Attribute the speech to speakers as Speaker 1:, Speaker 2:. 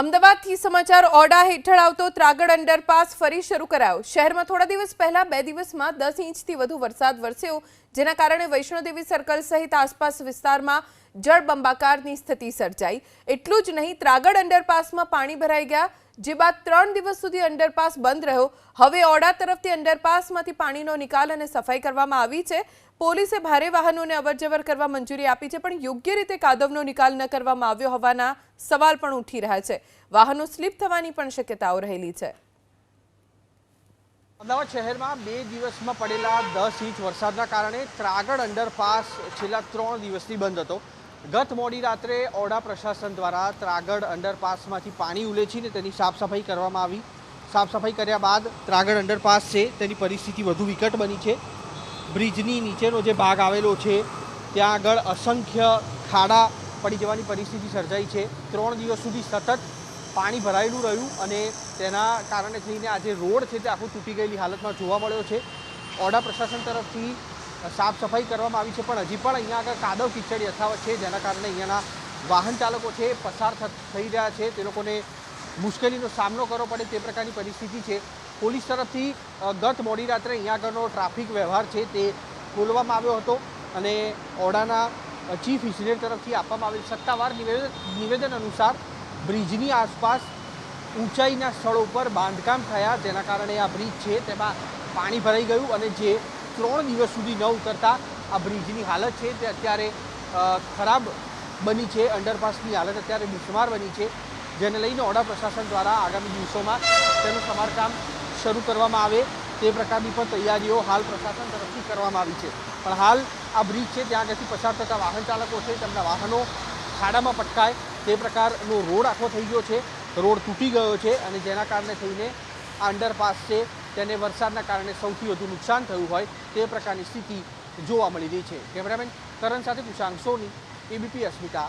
Speaker 1: અમદાવાદથી સમાચાર ઓડા હેઠળ આવતો ત્રાગડ અંડરપાસ ફરી શરૂ કરાયો. શહેરમાં થોડા દિવસ પહેલા બે દિવસમાં દસ ઇંચથી વધુ વરસાદ વરસ્યો, જેના કારણે વૈષ્ણોદેવી સર્કલ સહિત આસપાસ વિસ્તારમાં જળબંબાકારની સ્થિતિ સર્જાઈ. એટલું જ નહીં, ત્રાગડ અંડરપાસમાં પાણી ભરાઈ ગયા જે બાદ ત્રણ દિવસ સુધી અંડરપાસ બંધ રહ્યો. હવે ઓડા તરફથી અંડરપાસમાંથી પાણીનો નિકાલ અને સફાઈ કરવામાં આવી છે. પોલીસે ભારે વાહનોને અવરજવર કરવા મંજૂરી આપી છે, પણ યોગ્ય રીતે કાદવનો નિકાલ ન કરવામાં આવ્યો હોવાના સવાલ પણ ઉઠી રહ્યા છે. વાહનો સ્લીપ થવાની પણ શક્યતાઓ રહેલી છે.
Speaker 2: અમદાવાદ શહેરમાં બે દિવસમાં પડેલા દસ ઇંચ વરસાદના કારણે ત્રાગડ અંડરપાસ છેલ્લા ત્રણ દિવસથી બંધ હતો. ગત મોડી રાત્રે ઓડા પ્રશાસન દ્વારા ત્રાગડ અંડરપાસમાંથી પાણી ઉલેચીને તેની સાફસફાઈ કરવામાં આવી. સાફ સફાઈ કર્યા બાદ ત્રાગડ અંડરપાસ છે, તેની પરિસ્થિતિ વધુ વિકટ બની છે. બ્રિજની નીચેનો જે ભાગ આવેલો છે, ત્યાં આગળ અસંખ્ય ખાડા પડી જવાની પરિસ્થિતિ સર્જાઈ છે. ત્રણ દિવસ સુધી સતત પાણી ભરાયેલું રહ્યું અને તેના કારણે થઈને આજે રોડ છે તે આખું તૂટી ગયેલી હાલતમાં જોવા મળ્યો છે. ઓરડા પ્રશાસન તરફથી સાફ સફાઈ કરવામાં આવી છે, પણ હજી પણ અહીંયા આગળ કાદવ કિચડ યથાવત છે, જેના કારણે અહીંયાના વાહન ચાલકો છે, પસાર થઈ રહ્યા છે. તે લોકોને મુશ્કેલીનો સામનો કરવો પડે તે પ્રકારની પરિસ્થિતિ છે. પોલીસ તરફથી ગત મોડી રાત્રે અહીંયા આગળનો ટ્રાફિક વ્યવહાર છે તે ખોલવામાં આવ્યો હતો અને ઓડાના ચીફ ઇજનેર તરફથી આપવામાં આવેલ સત્તાવાર નિવેદન અનુસાર બ્રિજની આસપાસ ઊંચાઈના સ્થળો ઉપર બાંધકામ થયા, જેના કારણે આ બ્રિજ છે, તેમાં પાણી ભરાઈ ગયું અને જે ત્રણ દિવસ સુધી ન ઉતરતા આ બ્રિજની હાલત છે. તે અત્યારે ખરાબ બની છે. અંડરપાસની હાલત અત્યારે બિસ્માર બની છે. જેને લઈને ઓડા પ્રશાસન દ્વારા આગામી દિવસોમાં તેનું સમારકામ શરૂ કરવામાં આવે. તે પ્રકારની પણ તૈયારીઓ હાલ પ્રશાસન તરફથી કરવામાં આવી છે. પણ હાલ આ બ્રિજ છે, ત્યાં આગળથી પસાર થતા વાહન ચાલકો છે. તેમના વાહનો ખાડામાં પટકાય. તે પ્રકારનો રોડ આખો થઈ ગયો છે. રોડ તૂટી ગયો છે અને જેના કારણે થઈને આ અંડરપાસ છે. તેને વરસાદના કારણે સૌથી વધુ નુકસાન થયું હોય તે પ્રકારની સ્થિતિ જોવા મળી રહી છે. કેમેરામેન કરણ સાથે કુશાંક સોની, એબીપી અસ્મિતા